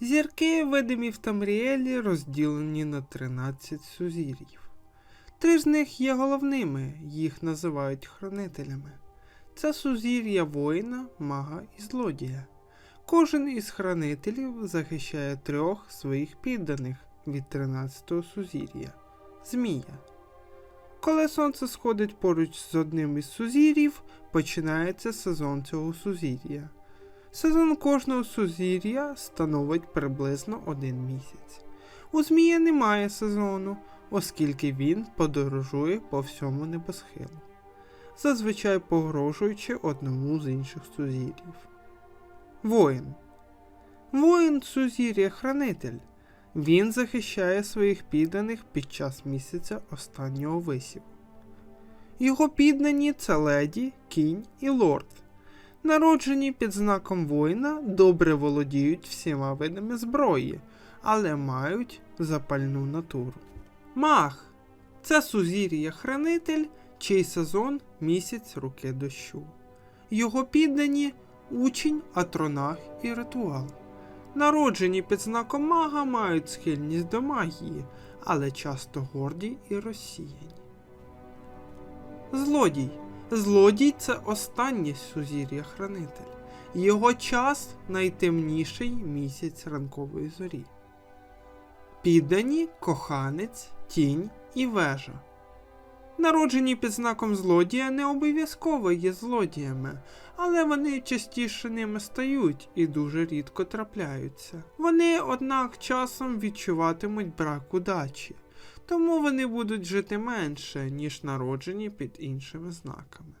Зірки, видимі в Тамріелі, розділені на 13 сузір'їв. Три з них є головними, їх називають хранителями. Це сузір'я воїна, мага і злодія. Кожен із хранителів захищає трьох своїх підданих від 13-го сузір'я Змія. Коли сонце сходить поруч з одним із сузір'їв, починається сезон цього сузір'я. Сезон кожного сузір'я становить приблизно один місяць. У Змія немає сезону, оскільки він подорожує по всьому небосхилу, зазвичай погрожуючи одному з інших сузір'їв. Воїн. Воїн сузір'я хранитель. Він захищає своїх підданих під час місяця останнього висіву. Його піддані це леді, кінь і лорд. Народжені під знаком воїна, добре володіють всіма видами зброї, але мають запальну натуру. Мах це сузір'я хранитель, чий сезон місяць руки дощу. Його піддані учень, атронах і ритуал. Народжені під знаком мага мають схильність до магії, але часто горді і розсіяні. Злодій. Злодій це останнє сузір'я хранитель. Його час найтемніший місяць ранкової зорі. Піддані, коханець, тінь і вежа. Народжені під знаком злодія не обов'язково є злодіями, але вони частіше ними стають і дуже рідко трапляються. Вони, однак, часом відчуватимуть брак удачі, тому вони будуть жити менше, ніж народжені під іншими знаками.